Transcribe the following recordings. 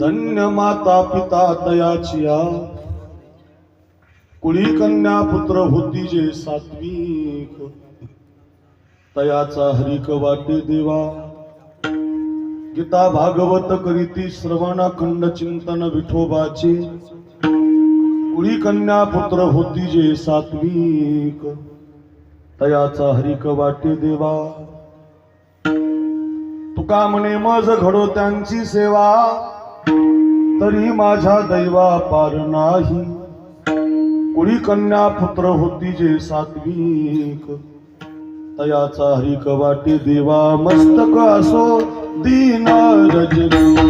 धन्य माता पिता दयाचिया। कुळी कन्या पुत्र होती जे सात्विक। तयाचा हरिक वाटे देवा। गीता भागवत करीती श्रवण खंड चिंतन विठोबाचे। कुळी कन्या पुत्र होती जे सात्विक। तयाचा हरिक वाटे देवा। तुका म्हणे मज घडो त्यांची सेवा। तरी माझ्या दैवा पार नाही. कुणी कन्या पुत्र होती जे सात्विक? तयाचा हरिक वाटे देवा मस्तक असो दीना रजनी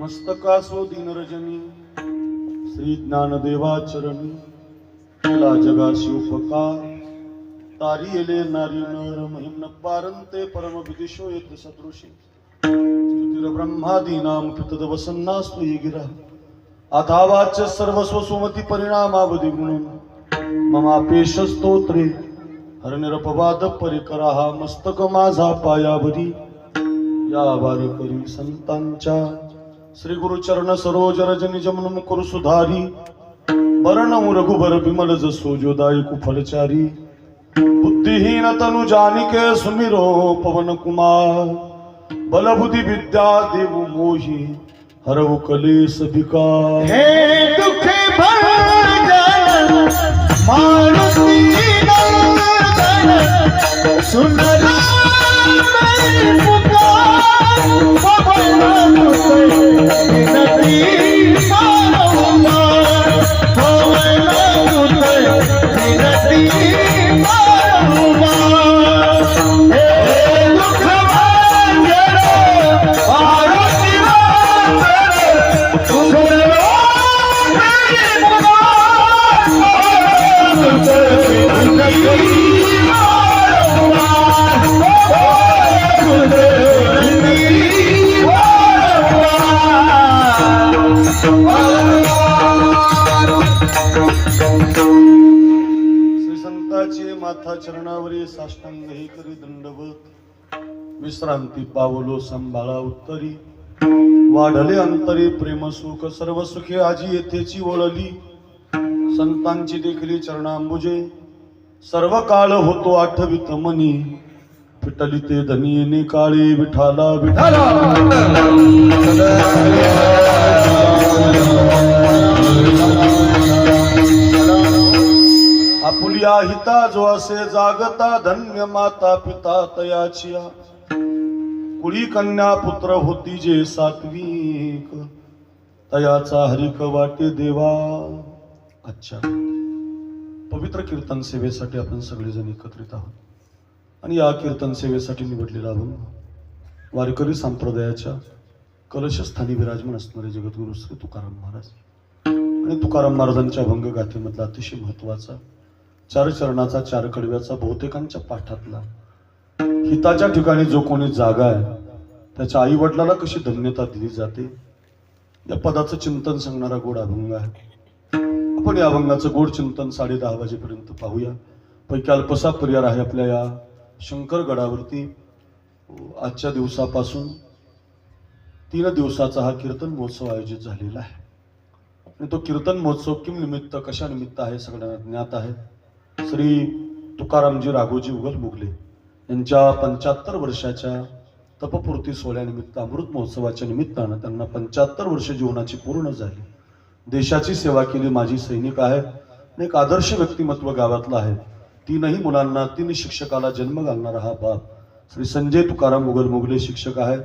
मस्तकासो दिनरजनी श्री ज्ञानदेवा चरणी केला जगाशी उपकार। तारी एले नारी नर महिम पारंते परम विदिशो येत सदृशी। स्तुतीर ब्रह्मादीनाम पितद वसन्नास्तु गिरा अथावाच सर्वस्व सुमती परिणामावधी गुणून ममापेश स्तोत्रे हरनिरपवाद परिकरा हा मस्तक माझा पायावरी या वारकरी संतांच्या. श्री गुरुचरण सरोज रजनी जमन मुकुर सुधारी. बरण रघुबर बिमल जसो जोदाई कुफलचारी बुद्धिहीन तनु जानिके सुमिरो पवन कुमार. बलबुद्धि विद्या देव मोही हरव कलेस विकार नाथा चरणावरी साष्टांग हे करी दंडवत विश्रांती पावलो संभाळा उत्तरी. वाढले अंतरी प्रेम सुख सर्व सुखे आजी येथेची वळली संतांची देखली चरणांबुजे. सर्व काळ होतो आठवित मनी. फिटली ते धनी येणे काळे विठाला विठाला. आपुलिया हिता जो असे जागता धन्य माता पिता तयाचिया कुळी कन्या पुत्र होती जे सात्विक. तयाचा हरिक वाटे देवा. अच्छा. पवित्र कीर्तन सेवेसाठी आपण सगळेजण एकत्रित आहोत. आणि या कीर्तन सेवेसाठी निवडलेला अभंग वारकरी संप्रदायाच्या कलशस्थानी विराजमान असणारे जगद्गुरु श्री तुकाराम महाराज. आणि तुकाराम महाराजांच्या अभंग गाथेमधला अतिशय महत्त्वाचा चार चरणाचा चार कडव्याचा बहुतेकांच्या पाठातला. हिताच्या ठिकाणी जो कोणी जागा आहे त्याच्या आई वडिलाला कशी धन्यता दिली जाते? या पदाचं चिंतन सांगणारा गोड अभंग आहे. आपण या अभंगाचं गोड चिंतन साडे दहा वाजेपर्यंत पाहूया. पैकी अल्पसा परिहार आहे आपल्या या शंकरगडावरती. आजच्या दिवसापासून तीन दिवसाचा हा कीर्तन महोत्सव आयोजित झालेला आहे. आणि तो कीर्तन महोत्सव किम निमित्त कशा निमित्त आहे सगळ्यांना ज्ञात आहे. श्री तुकारामजी राघोजी उगल मुगले यांच्या पंच्याहत्तर वर्षाच्या तपपूर्ती सोहळ्यानिमित्त अमृत महोत्सवाच्या निमित्तानं त्यांना पंच्याहत्तर वर्ष जीवनाची पूर्ण झाली. देशाची सेवा केली माझी सैनिक आहे आणि एक आदर्श व्यक्तिमत्व गावातलं आहे. तीनही मुलांना तीन शिक्षकाला जन्म घालणारा हा बाप श्री संजय तुकाराम उगल मुगले शिक्षक आहे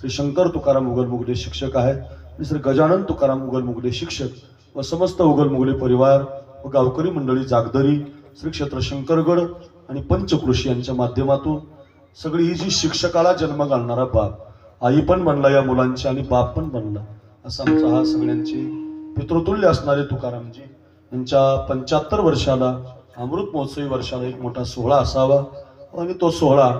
श्री शंकर तुकाराम उगल मुगले शिक्षक आहे आणि श्री गजानन तुकाराम उगल मुगले शिक्षक व समस्त उगल मुगले परिवार व गावकरी मंडळी जागदरी श्री क्षेत्र शंकरगड आणि पंचकृषी यांच्या माध्यमातून सगळी ही जी शिक्षकाला जन्म घालणारा बाप आई पण बनला या मुलांची आणि बाप पण बनला असा आमचा हा सगळ्यांची पितृतुल्य असणारे तुकारामजी यांच्या पंच्याहत्तर वर्षाला अमृत महोत्सवी वर्षाला एक मोठा सोहळा असावा आणि तो सोहळा